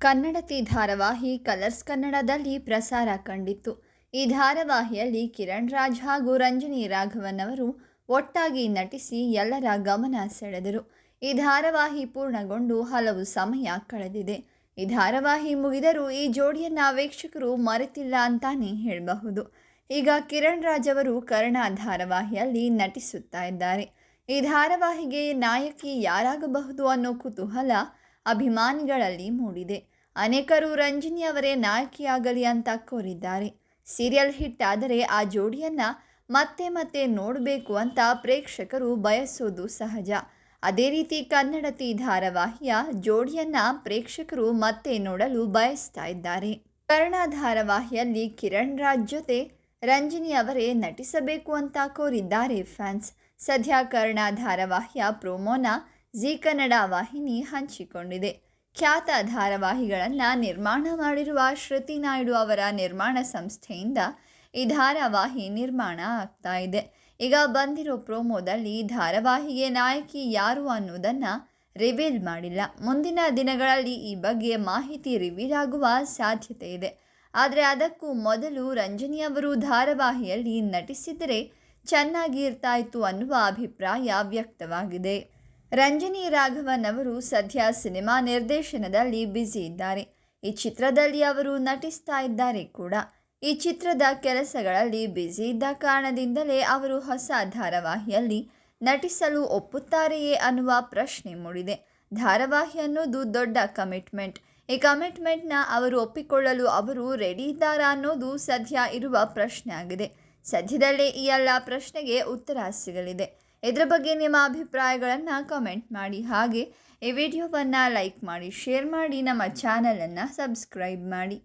ಕನ್ನಡತಿ ಧಾರಾವಾಹಿ ಕಲರ್ಸ್ ಕನ್ನಡದಲ್ಲಿ ಪ್ರಸಾರ ಕಂಡಿತ್ತು. ಈ ಧಾರಾವಾಹಿಯಲ್ಲಿ ಕಿರಣ್ ರಾಜ್ ಹಾಗೂ ರಂಜನಿ ರಾಘವನ್ ಅವರು ಒಟ್ಟಾಗಿ ನಟಿಸಿ ಎಲ್ಲರ ಗಮನ ಸೆಳೆದರು. ಈ ಧಾರಾವಾಹಿ ಪೂರ್ಣಗೊಂಡು ಹಲವು ಸಮಯ ಕಳೆದಿದೆ. ಈ ಧಾರಾವಾಹಿ ಮುಗಿದರೂ ಈ ಜೋಡಿಯನ್ನ ವೀಕ್ಷಕರು ಮರೆತಿಲ್ಲ ಅಂತಾನೆ ಹೇಳಬಹುದು. ಈಗ ಕಿರಣ್ ರಾಜ್ ಅವರು ಕರ್ಣ ಧಾರಾವಾಹಿಯಲ್ಲಿ ನಟಿಸುತ್ತಾ ಇದ್ದಾರೆ. ಈ ಧಾರಾವಾಹಿಗೆ ನಾಯಕಿ ಯಾರಾಗಬಹುದು ಅನ್ನೋ ಕುತೂಹಲ ಅಭಿಮಾನಿಗಳಲ್ಲಿ ಮೂಡಿದೆ. ಅನೇಕರು ರಂಜಿನಿ ಅವರೇ ನಾಯಕಿಯಾಗಲಿ ಅಂತ ಕೋರಿದ್ದಾರೆ. ಸೀರಿಯಲ್ ಹಿಟ್ ಆದರೆ ಆ ಜೋಡಿಯನ್ನ ಮತ್ತೆ ಮತ್ತೆ ನೋಡಬೇಕು ಅಂತ ಪ್ರೇಕ್ಷಕರು ಬಯಸೋದು ಸಹಜ. ಅದೇ ರೀತಿ ಕನ್ನಡತಿ ಧಾರಾವಾಹಿಯ ಜೋಡಿಯನ್ನ ಪ್ರೇಕ್ಷಕರು ಮತ್ತೆ ನೋಡಲು ಬಯಸ್ತಾ ಇದ್ದಾರೆ. ಕರ್ಣ ಧಾರಾವಾಹಿಯಲ್ಲಿ ಕಿರಣ್ ರಾಜ್ ಜೊತೆ ರಂಜಿನಿ ಅವರೇ ನಟಿಸಬೇಕು ಅಂತ ಕೋರಿದ್ದಾರೆ ಫ್ಯಾನ್ಸ್. ಸದ್ಯ ಕರ್ಣ ಧಾರಾವಾಹಿಯ ಪ್ರೋಮೋನ ಜಿ ಕನ್ನಡ ವಾಹಿನಿ ಹಂಚಿಕೊಂಡಿದೆ. ಖ್ಯಾತ ಧಾರಾವಾಹಿಗಳನ್ನು ನಿರ್ಮಾಣ ಮಾಡಿರುವ ಶ್ರುತಿ ನಾಯ್ಡು ಅವರ ನಿರ್ಮಾಣ ಸಂಸ್ಥೆಯಿಂದ ಈ ಧಾರಾವಾಹಿ ನಿರ್ಮಾಣ ಆಗ್ತಾ ಇದೆ. ಈಗ ಬಂದಿರೋ ಪ್ರೋಮೋದಲ್ಲಿ ಧಾರಾವಾಹಿಗೆ ನಾಯಕಿ ಯಾರು ಅನ್ನೋದನ್ನು ರಿವೀಲ್ ಮಾಡಿಲ್ಲ. ಮುಂದಿನ ದಿನಗಳಲ್ಲಿ ಈ ಬಗ್ಗೆ ಮಾಹಿತಿ ರಿವೀಲ್ ಆಗುವ ಸಾಧ್ಯತೆ ಇದೆ. ಆದರೆ ಅದಕ್ಕೂ ಮೊದಲು ರಂಜನಿ ಅವರು ಧಾರಾವಾಹಿಯಲ್ಲಿ ನಟಿಸಿದರೆ ಚೆನ್ನಾಗಿ ಇರ್ತಾಯಿತ್ತು ಅನ್ನುವ ಅಭಿಪ್ರಾಯ ವ್ಯಕ್ತವಾಗಿದೆ. ರಂಜನಿ ರಾಘವನ್ ಅವರು ಸದ್ಯ ಸಿನಿಮಾ ನಿರ್ದೇಶನದಲ್ಲಿ ಬ್ಯುಸಿ ಇದ್ದಾರೆ. ಈ ಚಿತ್ರದಲ್ಲಿ ಅವರು ನಟಿಸ್ತಾ ಇದ್ದಾರೆ ಕೂಡ. ಈ ಚಿತ್ರದ ಕೆಲಸಗಳಲ್ಲಿ ಬ್ಯುಸಿ ಇದ್ದ ಕಾರಣದಿಂದಲೇ ಅವರು ಹೊಸ ಧಾರಾವಾಹಿಯಲ್ಲಿ ನಟಿಸಲು ಒಪ್ಪುತ್ತಾರೆಯೇ ಅನ್ನುವ ಪ್ರಶ್ನೆ ಮೂಡಿದೆ. ಧಾರಾವಾಹಿ ಅನ್ನೋದು ದೊಡ್ಡ ಕಮಿಟ್ಮೆಂಟ್. ಈ ಕಮಿಟ್ಮೆಂಟ್ನ ಅವರು ಒಪ್ಪಿಕೊಳ್ಳಲು ಅವರು ರೆಡಿ ಇದ್ದಾರಾ ಅನ್ನೋದು ಸದ್ಯ ಇರುವ ಪ್ರಶ್ನೆ ಆಗಿದೆ. ಸದ್ಯದಲ್ಲೇ ಈ ಎಲ್ಲ ಪ್ರಶ್ನೆಗೆ ಉತ್ತರ ಸಿಗಲಿದೆ. ಇದರ ಬಗ್ಗೆ ನಿಮ್ಮ ಅಭಿಪ್ರಾಯಗಳನ್ನು ಕಮೆಂಟ್ ಮಾಡಿ. ಹಾಗೆ ಈ ವಿಡಿಯೋವನ್ನು ಲೈಕ್ ಮಾಡಿ ಶೇರ್ ಮಾಡಿ, ನಮ್ಮ ಚಾನಲನ್ನು ಸಬ್ಸ್ಕ್ರೈಬ್ ಮಾಡಿ.